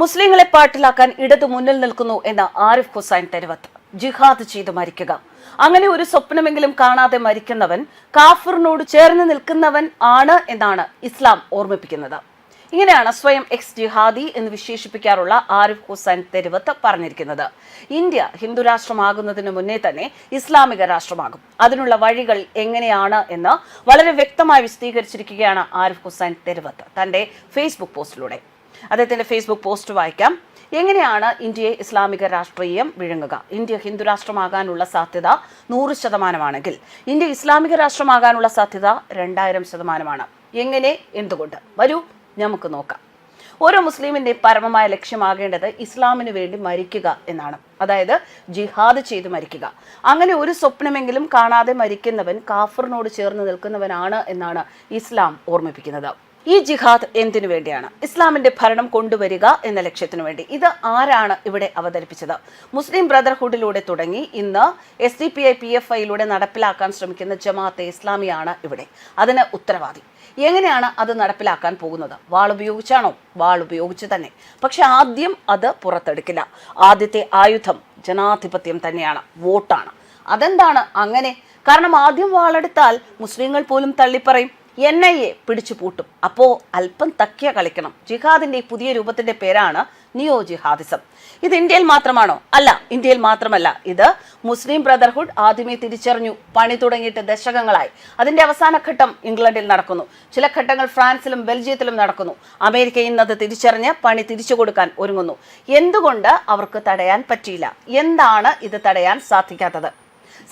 മുസ്ലിങ്ങളെ പാട്ടിലാക്കാൻ ഇടതു മുന്നിൽ നിൽക്കുന്നു എന്ന ആരിഫ് ഹുസൈൻ തെരുവത്ത്. ജിഹാദ് ചെയ്ത് മരിക്കുക. അങ്ങനെ ഒരു സ്വപ്നമെങ്കിലും കാണാതെ മരിക്കുന്നവൻ കാഫിറിനോട് ചേർന്ന് നിൽക്കുന്നവൻ ആണ് എന്നാണ് ഇസ്ലാം ഓർമ്മിപ്പിക്കുന്നത്. ഇങ്ങനെയാണ് സ്വയം എക്സ് ജിഹാദി എന്ന് വിശേഷിപ്പിക്കാറുള്ള ആരിഫ് ഹുസൈൻ തെരുവത്ത് പറഞ്ഞിരിക്കുന്നത്. ഇന്ത്യ ഹിന്ദു രാഷ്ട്രമാകുന്നതിന് മുന്നേ തന്നെ ഇസ്ലാമിക രാഷ്ട്രമാകും. അതിനുള്ള വഴികൾ എങ്ങനെയാണ് എന്ന് വളരെ വ്യക്തമായി വിശദീകരിച്ചിരിക്കുകയാണ് ആരിഫ് ഹുസൈൻ തെരുവത്ത് തന്റെ ഫേസ്ബുക്ക് പോസ്റ്റിലൂടെ. അദ്ദേഹത്തിന്റെ ഫേസ്ബുക്ക് പോസ്റ്റ് വായിക്കാം. എങ്ങനെയാണ് ഇന്ത്യയെ ഇസ്ലാമിക രാഷ്ട്രീയം വിഴുങ്ങുക? ഇന്ത്യ ഹിന്ദു രാഷ്ട്രമാകാനുള്ള സാധ്യത നൂറ് ശതമാനമാണെങ്കിൽ ഇന്ത്യ ഇസ്ലാമിക രാഷ്ട്രമാകാനുള്ള സാധ്യത രണ്ടായിരം ശതമാനമാണ്. എങ്ങനെ? എന്തുകൊണ്ട്? വരൂ നമുക്ക് നോക്കാം. ഓരോ മുസ്ലിമിന്റെ പരമമായ ലക്ഷ്യമാകേണ്ടത് ഇസ്ലാമിന് വേണ്ടി മരിക്കുക എന്നാണ്. അതായത് ജിഹാദ് ചെയ്ത് മരിക്കുക. അങ്ങനെ ഒരു സ്വപ്നമെങ്കിലും കാണാതെ മരിക്കുന്നവൻ കാഫറിനോട് ചേർന്ന് നിൽക്കുന്നവനാണ് എന്നാണ് ഇസ്ലാം ഓർമ്മിപ്പിക്കുന്നത്. ഈ ജിഹാദ് എന്തിനു വേണ്ടിയാണ്? ഇസ്ലാമിന്റെ ഭരണം കൊണ്ടുവരിക എന്ന ലക്ഷ്യത്തിനു വേണ്ടി. ഇത് ആരാണ് ഇവിടെ അവതരിപ്പിച്ചത്? മുസ്ലിം ബ്രദർഹുഡിലൂടെ തുടങ്ങി ഇന്ന് S D P I P F ഐയിലൂടെ നടപ്പിലാക്കാൻ ശ്രമിക്കുന്ന ജമാഅത്തെ ഇസ്ലാമിയാണ് ഇവിടെ. അതിന് ഉത്തരവാദി. എങ്ങനെയാണ് അത് നടപ്പിലാക്കാൻ പോകുന്നത്? വാൾ ഉപയോഗിച്ചാണോ? വാൾ ഉപയോഗിച്ച് തന്നെ. പക്ഷെ ആദ്യം അത് പുറത്തെടുക്കില്ല. ആദ്യത്തെ ആയുധം ജനാധിപത്യം തന്നെയാണ്. വോട്ടാണ്. അതെന്താണ് അങ്ങനെ? കാരണം ആദ്യം വാളെടുത്താൽ മുസ്ലിങ്ങൾ പോലും തള്ളിപ്പറയും. എൻ ഐ എ പിടിച്ചു പൂട്ടും. അപ്പോ അല്പം തക്കിയ കളിക്കണം. ജിഹാദിന്റെ ഈ പുതിയ രൂപത്തിന്റെ പേരാണ് നിയോ ജിഹാദിസം. ഇത് ഇന്ത്യയിൽ മാത്രമാണോ? അല്ല ഇന്ത്യയിൽ മാത്രമല്ല. ഇത് മുസ്ലിം ബ്രദർഹുഡ് ആദ്യമേ തിരിച്ചറിഞ്ഞു. പണി തുടങ്ങിയിട്ട് ദശകങ്ങളായി. അതിന്റെ അവസാന ഘട്ടം ഇംഗ്ലണ്ടിൽ നടക്കുന്നു. ചില ഘട്ടങ്ങൾ ഫ്രാൻസിലും ബെൽജിയത്തിലും നടക്കുന്നു. അമേരിക്ക ഇന്നത് തിരിച്ചറിഞ്ഞ് പണി തിരിച്ചു കൊടുക്കാൻ ഒരുങ്ങുന്നു. എന്തുകൊണ്ട് അവർക്ക് തടയാൻ പറ്റിയില്ല? എന്താണ് ഇത് തടയാൻ സാധിക്കാത്തത്?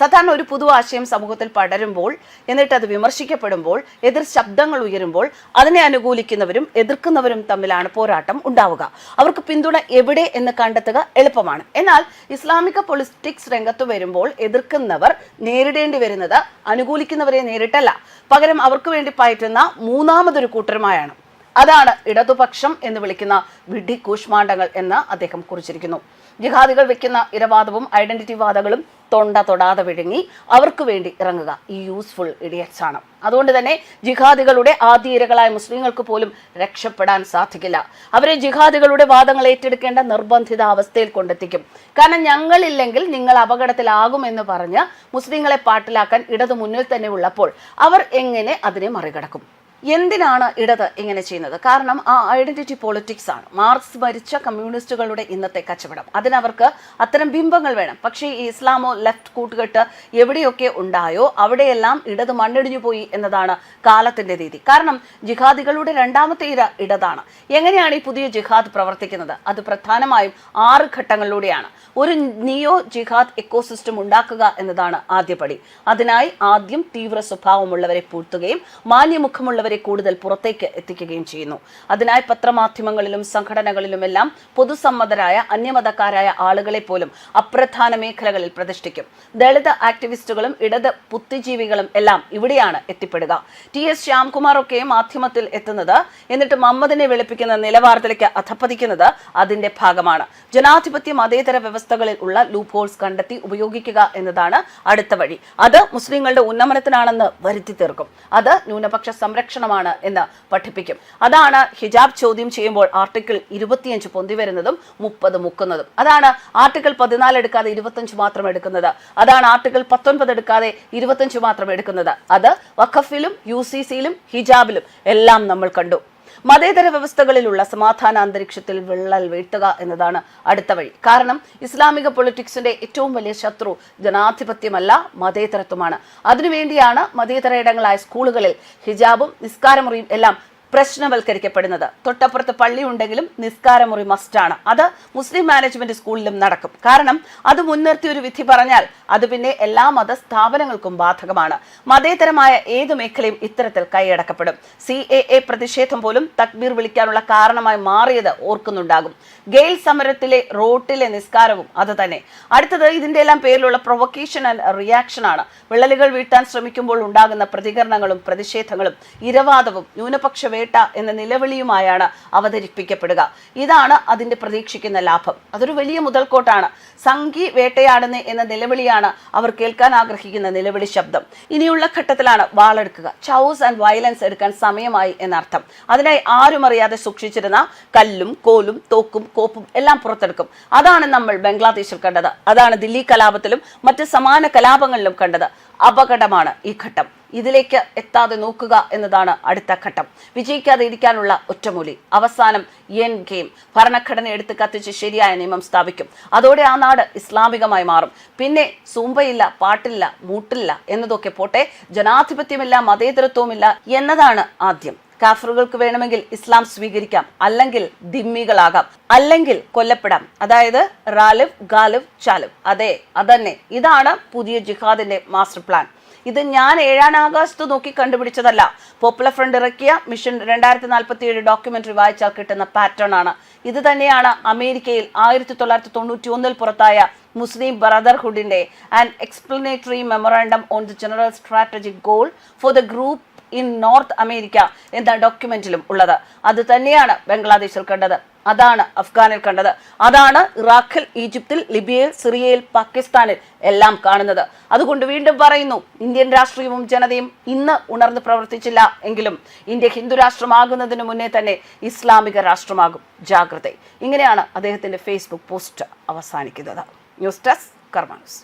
സാധാരണ ഒരു പുതു ആശയം സമൂഹത്തിൽ പടരുമ്പോൾ എന്നിട്ട് അത് വിമർശിക്കപ്പെടുമ്പോൾ എതിർ ശബ്ദങ്ങൾ ഉയരുമ്പോൾ അതിനെ അനുകൂലിക്കുന്നവരും എതിർക്കുന്നവരും തമ്മിലാണ് പോരാട്ടം ഉണ്ടാവുക. അവർക്ക് പിന്തുണ എവിടെ എന്ന് കണ്ടെത്തുക എളുപ്പമാണ്. എന്നാൽ ഇസ്ലാമിക പൊളിറ്റിക്സ് രംഗത്ത് വരുമ്പോൾ എതിർക്കുന്നവർ നേരിടേണ്ടി വരുന്നത് അനുകൂലിക്കുന്നവരെ നേരിട്ടല്ല. പകരം അവർക്ക് വേണ്ടി പയറ്റുന്ന മൂന്നാമതൊരു കൂട്ടരുമായാണ്. അതാണ് ഇടതുപക്ഷം എന്ന് വിളിക്കുന്ന വിഡി കൂഷ്മാണ്ഡങ്ങൾ എന്ന് അദ്ദേഹം കുറിച്ചിരിക്കുന്നു. ജിഹാദികൾ വെക്കുന്ന ഇരവാദവും ഐഡന്റിറ്റി വാദങ്ങളും തൊണ്ട തൊടാതെ വിഴുങ്ങി അവർക്ക് വേണ്ടി ഇറങ്ങുക ഈ യൂസ്ഫുൾ ഇഡിയറ്റ്സ് ആണ്. അതുകൊണ്ട് തന്നെ ജിഹാദികളുടെ ആദ്യ ഇരകളായ മുസ്ലിങ്ങൾക്ക് പോലും രക്ഷപ്പെടാൻ സാധിക്കില്ല. അവരെ ജിഹാദികളുടെ വാദങ്ങൾ ഏറ്റെടുക്കേണ്ട നിർബന്ധിത അവസ്ഥയിൽ കൊണ്ടെത്തിക്കും. കാരണം ഞങ്ങളില്ലെങ്കിൽ നിങ്ങൾ അപകടത്തിലാകുമെന്ന് പറഞ്ഞ് മുസ്ലിങ്ങളെ പാട്ടിലാക്കാൻ ഇടതു മുന്നിൽ തന്നെ ഉള്ളപ്പോൾ അവർ എങ്ങനെ അതിനെ മറികടക്കും? എന്തിനാണ് ഇടത് ഇങ്ങനെ ചെയ്യുന്നത്? കാരണം ആ ഐഡന്റിറ്റി പൊളിറ്റിക്സ് ആണ്. മാർക്സ് ഭരിച്ച കമ്മ്യൂണിസ്റ്റുകളുടെ ഇന്നത്തെ കച്ചവടം. അതിനവർക്ക് അത്തരം ബിംബങ്ങൾ വേണം. പക്ഷേ ഈ ഇസ്ലാമോ ലെഫ്റ്റ് കൂട്ടുകെട്ട് എവിടെയൊക്കെ ഉണ്ടായോ അവിടെയെല്ലാം ഇടത് മണ്ണിടിഞ്ഞു പോയി എന്നതാണ് കാലത്തിന്റെ രീതി. കാരണം ജിഹാദികളുടെ രണ്ടാമത്തെ ഇര ഇടതാണ്. എങ്ങനെയാണ് ഈ പുതിയ ജിഹാദ് പ്രവർത്തിക്കുന്നത്? അത് പ്രധാനമായും ആറ് ഘട്ടങ്ങളിലൂടെയാണ്. ഒരു നിയോ ജിഹാദ് എക്കോസിസ്റ്റം ഉണ്ടാക്കുക എന്നതാണ് ആദ്യപടി. അതിനായി ആദ്യം തീവ്ര സ്വഭാവമുള്ളവരെ പൂഴ്ത്തുകയും മാന്യമുഖമുള്ളവരെ കൂടുതൽ പുറത്തേക്ക് എത്തിക്കുകയും ചെയ്യുന്നു. അതിനായി പത്രമാധ്യമങ്ങളിലും സംഘടനകളിലുമെല്ലാം പൊതുസമ്മതരായ അന്യമതക്കാരായ ആളുകളെ പോലും അപ്രധാന മേഖലകളിൽ പ്രതിഷ്ഠിക്കും. ദളിത് ആക്ടിവിസ്റ്റുകളും ഇടത് ബുദ്ധിജീവികളും എല്ലാം ഇവിടെയാണ് എത്തിപ്പെടുക. ടി എസ് ശ്യാംകുമാർ ഒക്കെ മാധ്യമത്തിൽ എത്തുന്നത് എന്നിട്ട് മമ്മദിനെ വെളുപ്പിക്കുന്ന നിലവാരത്തിലേക്ക് അധപ്പതിക്കുന്നത് അതിന്റെ ഭാഗമാണ്. ജനാധിപത്യ മതേതര വ്യവസ്ഥകളിൽ ഉള്ള ലൂപ്പ് ഹോൾസ് കണ്ടെത്തി ഉപയോഗിക്കുക എന്നതാണ് അടുത്ത വഴി. അത് മുസ്ലിങ്ങളുടെ ഉന്നമനത്തിനാണെന്ന് വരുത്തി തീർക്കും. അത് ന്യൂനപക്ഷ സംരക്ഷണമാണ് എന്ന് പഠിപ്പിക്കും. അതാണ് ഹിജാബ് ചോദ്യം ചെയ്യുമ്പോൾ ആർട്ടിക്കിൾ ഇരുപത്തിയഞ്ച് പൊന്തി വരുന്നതും മുപ്പത് മുക്കുന്നതും. അതാണ് ആർട്ടിക്കിൾ പതിനാല് എടുക്കാതെ ഇരുപത്തഞ്ച് മാത്രം എടുക്കുന്നത്. അതാണ് ആർട്ടിക്കിൾ പത്തൊൻപത് എടുക്കാതെ ഇരുപത്തഞ്ച് മാത്രം എടുക്കുന്നത്. അത് വഖഫിലും യു സി സിയിലും ഹിജാബിലും എല്ലാം നമ്മൾ കണ്ടു. മതേതര വ്യവസ്ഥകളിലുള്ള സമാധാന അന്തരീക്ഷത്തിൽ വിള്ളൽ വീഴ്ത്തുക എന്നതാണ് അടുത്ത വഴി. കാരണം ഇസ്ലാമിക പൊളിറ്റിക്സിന്റെ ഏറ്റവും വലിയ ശത്രു ജനാധിപത്യമല്ല മതേതരത്വമാണ്. അതിനുവേണ്ടിയാണ് മതേതര ഇടങ്ങളായ സ്കൂളുകളിൽ ഹിജാബും നിസ്കാരമുറിയും എല്ലാം പ്രശ്നവൽക്കരിക്കപ്പെടുന്നത്. തൊട്ടപ്പുറത്ത് പള്ളി ഉണ്ടെങ്കിലും നിസ്കാരമുറി മസ്റ്റാണ് അത് മുസ്ലിം മാനേജ്മെന്റ് സ്കൂളിലും നടക്കും. കാരണം അത് മുൻനിർത്തി ഒരു വിധി പറഞ്ഞാൽ അത് പിന്നെ എല്ലാ മത സ്ഥാപനങ്ങൾക്കും ബാധകമാണ്. മതേതരമായ ഏത് മേഖലയും ഇത്തരത്തിൽ കൈയടക്കപ്പെടും. സി എ എ പ്രതിഷേധം പോലും തക്ബീർ വിളിക്കാനുള്ള കാരണമായി മാറിയത് ഓർക്കുന്നുണ്ടാകും. ഗെയിൽ സമരത്തിലെ റോട്ടിലെ നിസ്കാരവും അത് തന്നെ. അടുത്തത് ഇതിന്റെ എല്ലാം പേരിലുള്ള പ്രൊവക്കേഷൻ ആൻഡ് റിയാക്ഷൻ ആണ്. വിള്ളലുകൾ വീഴ്ത്താൻ ശ്രമിക്കുമ്പോൾ ഉണ്ടാകുന്ന പ്രതികരണങ്ങളും പ്രതിഷേധങ്ങളും ഇരവാദവും ന്യൂനപക്ഷ വേട്ട എന്ന നിലവിളിയുമായാണ് അവതരിപ്പിക്കപ്പെടുക. ഇതാണ് അതിന്റെ പ്രതീക്ഷിക്കുന്ന ലാഭം. അതൊരു വലിയ മുതൽക്കോട്ടാണ്. സംഘി വേട്ടയാടുന്ന എന്ന നിലവിളിയാണ് അവർ കേൾക്കാൻ ആഗ്രഹിക്കുന്ന നിലവിളി ശബ്ദം. ഇനിയുള്ള ഘട്ടത്തിലാണ് വാളെടുക്കുക. ചൗസ് ആൻഡ് വയലൻസ് എടുക്കാൻ സമയമായി എന്നർത്ഥം. അതിനായി ആരും അറിയാതെ സൂക്ഷിച്ചിരുന്ന കല്ലും കോലും തോക്കും കോപ്പും എല്ലാം പുറത്തെടുക്കും. അതാണ് നമ്മൾ ബംഗ്ലാദേശിൽ കണ്ടത്. അതാണ് ദില്ലി കലാപത്തിലും മറ്റ് സമാന കലാപങ്ങളിലും കണ്ടത്. അപകടമാണ് ഈ ഘട്ടം. ഇതിലേക്ക് എത്താതെ നോക്കുക എന്നതാണ് അടുത്ത ഘട്ടം. വിജയിക്കാതെ ഇരിക്കാനുള്ള ഒറ്റമൂലി. അവസാനം എൻ ഗെയിം. ഭരണഘടന എടുത്ത് കത്തിച്ച് ശരിയായ നിയമം സ്ഥാപിക്കും. അതോടെ ആ നാട് ഇസ്ലാമികമായി മാറും. പിന്നെ സൂമ്പയില്ല പാട്ടില്ല മൂട്ടില്ല എന്നതൊക്കെ പോട്ടെ ജനാധിപത്യമില്ല മതേതരത്വമില്ല എന്നതാണ് ആദ്യം. കാഫറുകൾക്ക് വേണമെങ്കിൽ ഇസ്ലാം സ്വീകരിക്കാം. അല്ലെങ്കിൽ ദിമ്മികളാകാം. അല്ലെങ്കിൽ കൊല്ലപ്പെടാം. അതായത് റാലിഫ് ഗാലിഫ് ചാലിഫ് അതെ അതന്നെ. ഇതാണ് പുതിയ ജിഹാദിന്റെ മാസ്റ്റർ പ്ലാൻ. ഇത് ഞാൻ ഏഴാം ആകാശത്ത് നോക്കി കണ്ടുപിടിച്ചതല്ല. പോപ്പുലർ ഫ്രണ്ട് ഇറക്കിയ മിഷൻ രണ്ടായിരത്തി നാൽപ്പത്തി ഏഴ് ഡോക്യുമെന്ററി വായിച്ചാൽ കിട്ടുന്ന പാറ്റേൺ ആണ്. ഇത് തന്നെയാണ് അമേരിക്കയിൽ ആയിരത്തി തൊള്ളായിരത്തി തൊണ്ണൂറ്റി ഒന്നിൽ പുറത്തായ Muslim ബ്രദർഹുഡിന്റെ and explanatory memorandum on the general strategic goal for the group in North America എന്ന ഡോക്യുമെന്റിലും ഉള്ളത്. അത് തന്നെയാണ് ബംഗ്ലാദേശിൽ കണ്ടത്. അതാണ് അഫ്ഗാനിൽ കണ്ടത്. അതാണ് ഇറാഖിൽ ഈജിപ്തിൽ ലിബിയയിൽ സിറിയയിൽ പാകിസ്ഥാനിൽ എല്ലാം കാണുന്നത്. അതുകൊണ്ട് വീണ്ടും പറയുന്നു ഇന്ത്യൻ രാഷ്ട്രീയവും ജനതയും ഇന്ന് ഉണർന്ന് പ്രവർത്തിച്ചില്ല എങ്കിലും ഇന്ത്യ ഹിന്ദു രാഷ്ട്രമാകുന്നതിന് മുന്നേ തന്നെ ഇസ്ലാമിക രാഷ്ട്രമാകും. ജാഗ്രത. ഇങ്ങനെയാണ് അദ്ദേഹത്തിന്റെ ഫേസ്ബുക്ക് പോസ്റ്റ് അവസാനിക്കുന്നത്. News desk കർമാനസ്